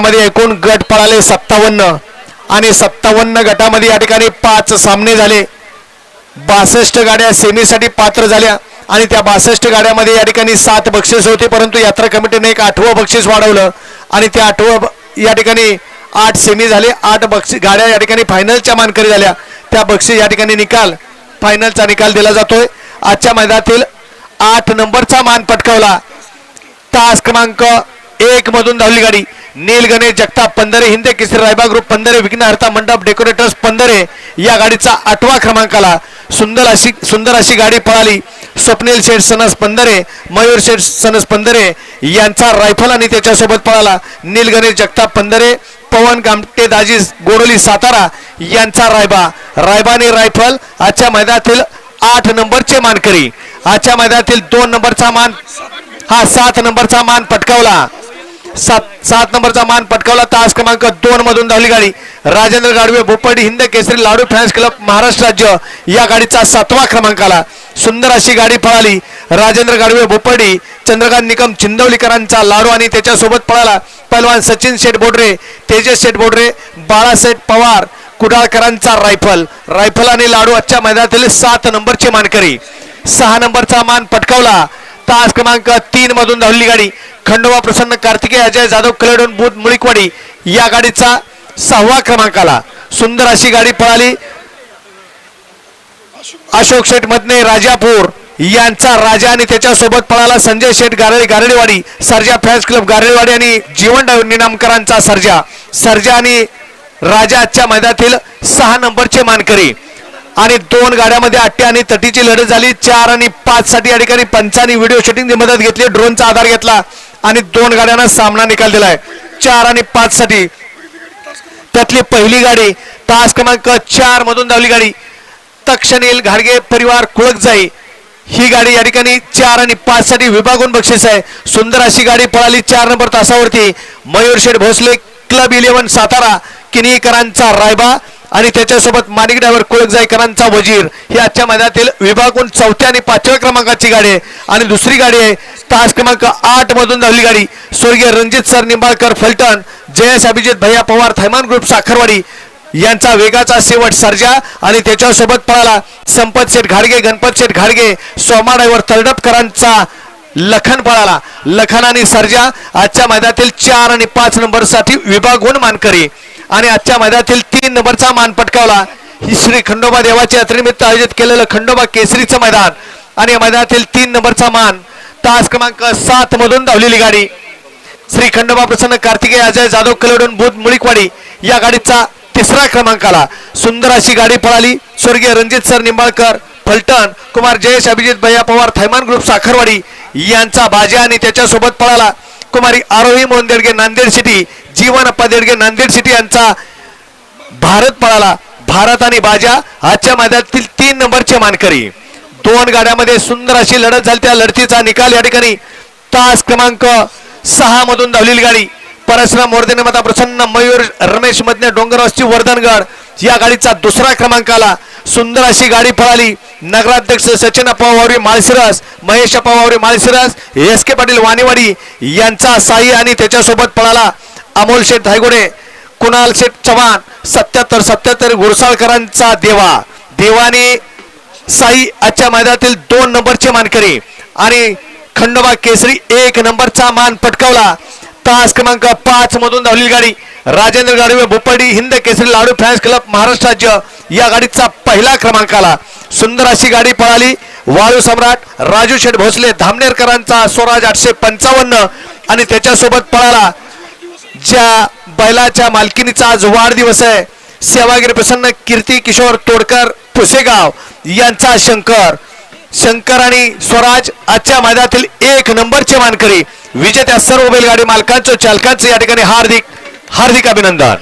मैदानामध्ये एकूण गट पळाले सत्तावन्न. आणि सत्तावन्न गटामध्ये या ठिकाणी पाच सामने झाले. बासष्ट गाड्या सेमीसाठी पात्र झाल्या. आणि त्या बासष्ट गाड्यामध्ये या ठिकाणी सात बक्षीस होते परंतु यात्रा कमिटीने एक आठवं बक्षीस वाढवलं. आणि त्या आठवं या ठिकाणी आठ सेमी झाले. आठ बक्षी गाड्या या ठिकाणी फायनलच्या मानकरी झाल्या. त्या बक्षीस या ठिकाणी निकाल फायनलचा निकाल दिला जातोय. आजच्या मैदानातील आठ नंबरचा मान पटकावला. तास क्रमांक एक मधून धावली गाडी. नील गणेश जगताप पंधरे हिंदे केसरी रायबा ग्रुप पंधरे विघ्नहर्ता मंडप डेकोरेटर्स पंधरे या गाडीचा आठवा क्रमांकाला. सुंदर अशी सुंदर अशी गाडी पळाली. स्वप्नील शेठ सनस पंधरे मयूर शेठ सनस पंधरे यांचा रायफल आणि त्याच्यासोबत पळाला. नील गणेश जगताप पंधरे पवन गामटे दाजी गोरोली सातारा यांचा रायबा. रायबाने रायफल आजच्या मैदानातील आठ नंबरचे मानकरी. आजच्या मैदानातील दोन नंबरचा मान हा सात नंबरचा मान पटकावला. सात सात नंबरचा मान पटकावला. तास क्रमांक दोन मधून धावली गाडी. राजेंद्र गाडवे भोपडी हिंद केसरी लाडू फॅन्स क्लब महाराष्ट्र राज्य. या गाडीचा सातवा क्रमांक आला. सुंदर अशी गाडी पळाली. राजेंद्र गाडवे भोपडी चंद्रकांत निकम चिंदवलीकरांचा लाडू आणि त्याच्यासोबत पळाला. पहलवान सचिन शेठ बोडरे तेजस शेठ बोडरे बाळासेठ पवार कुडाळकरांचा रायफल. रायफल आणि लाडू आजच्या मैदानातील सात नंबरचे मानकरी. सहा नंबरचा मान पटकावला. तास क्रमांक तीन मधून धावली गाडी. खंडोबा प्रसन्न कार्तिकेय अजय जाधव कलेडून बुध मुळीकवाडी या गाडीचा सहावा क्रमांक आला. सुंदर अशी गाडी पळाली. अशोक शेठ मधने राजापूर यांचा राजा आणि त्याच्यासोबत पळाला संजय शेठ गारळी गारडेवाडी सर्जा फॅन्स क्लब गारळेवाडी आणि जीवन निनामकरांचा सर्जा. सर्जा आणि राजा आजच्या मैदानातील सहा नंबरचे मानकरी. आणि दोन गाड्यामध्ये अट्टी आणि तटीची लढत झाली. चार आणि पाच साठी या ठिकाणी पंचांनी व्हिडिओ शूटिंगची मदत घेतली. ड्रोनचा आधार घेतला आणि दोन गाड्यांना सामना निकाल दिलाय. चार आणि पाच साठी त्यातली पहिली गाडी तास क्रमांक चार मधून धावली गाडी. तक्षणील घाडगे परिवार कुळकजाई ही गाडी या ठिकाणी चार आणि पाच साठी विभागून बक्षीस आहे. सुंदर अशी गाडी पळाली चार नंबर तासावरती. मयूर शेठ भोसले क्लब इलेव्हन सातारा किनीकरांचा रायबा. आणि त्याच्यासोबत माणिक ड्रायव्हर कुळकजाईकरांचा वजीर. ही आजच्या मैदानातील विभागून चौथ्या आणि पाचव्या क्रमांकाची गाडी आहे. आणि दुसरी गाडी आहे तास क्रमांक आठ मधून धावली गाडी. स्वर्गीय रणजित सर निंबाळकर फलटण जयस अभिजित भैया पवार थैमान ग्रुप साखरवाडी यांचा वेगाचा शेवट सर्जा आणि त्याच्यासोबत पळाला संपत शेठ घाडगे गणपत शेठ घाडगे सोमा ड्रायव्हर तरडपकरांचा लखन पळाला. लखन आणि सर्जा आजच्या मैदानातील चार आणि पाच नंबरसाठी विभागून मानकरी. आणि आजच्या मैदानातील तीन नंबरचा मान पटकावला. ही श्री खंडोबा देवाच्या यात्रेनिमित्त आयोजित केलेलं खंडोबा केसरीचं मैदान. आणि या मैदानातील तीन नंबरचा मान तास क्रमांक सात मधून धावलेली गाडी. श्री खंडोबा प्रसन्न कार्तिकेय अजय जाधव कलडून बुध मुळीकवाडी या गाडीचा तिसरा क्रमांक आला. सुंदर अशी गाडी पळाली. स्वर्गीय रणजित सर निंबाळकर फलटण कुमार जयेश अभिजित भैया पवार थैमान ग्रुप साखरवाडी यांचा बाजा आणि त्याच्यासोबत पळाला. कुमारी आरोही मोंदेडगे नांदेड सिटी जीवन पदेडगे नांदेड सिटी यांचा भारत पळाला. भारत आणि बाजा आजच्या मैदानातील तीन नंबरचे मानकरी. दोन गाड्यामध्ये सुंदर अशी लढत झाली. त्या लढतीचा निकाल या ठिकाणी तास क्रमांक सहा मधून धावलेली गाडी. परशुराम मोर्देने मता प्रसन्न मयूर रमेश मधने डोंगरवासची वर्धनगड या गाडीचा दुसरा क्रमांक आला. सुंदर अशी गाडी पळाली. नगराध्यक्ष सचिन अप्पावावरी माळशिरस महेश अप्पावावरी माळशिरस एस के पाटील वाणीवाडी यांचा साई आणि त्याच्यासोबत पळाला अमोल शेठ धायगुडे कुणाल शेठ चव्हाण सत्याहत्तर सत्याहत्तर घुरसाळकरांचा देवा. देवाने साई आजच्या मैदानातील दोन नंबरचे मानकरी आणि खंडोबा केसरी एक नंबरचा मान पटकावला. तास क्रमांक पाच मधून धावलेली गाडी. राजेंद्र गाडवे भोपडी हिंद केसरी लाडू फॅन्स क्लब महाराष्ट्र राज्य. या गाडीचा पहिला क्रमांक आला. सुंदर अशी गाडी पळाली. वाळू सम्राट राजू शेठ भोसले धामनेरकरांचा स्वराज आठशे पंचावन्न आणि त्याच्यासोबत पळाला. ज्या बैलाच्या मालकीनीचा आज वाढदिवस आहे सेवागिरी प्रसन्न कीर्ती किशोर तोडकर पुसेगाव यांचा शंकर. शंकर आणि स्वराज आजच्या मैदानातील एक नंबरचे मानकरी. विजेत्या सर्व बैलगाडी मालकांचं चालकांचं या ठिकाणी हार्दिक हार्दिक अभिनंदन.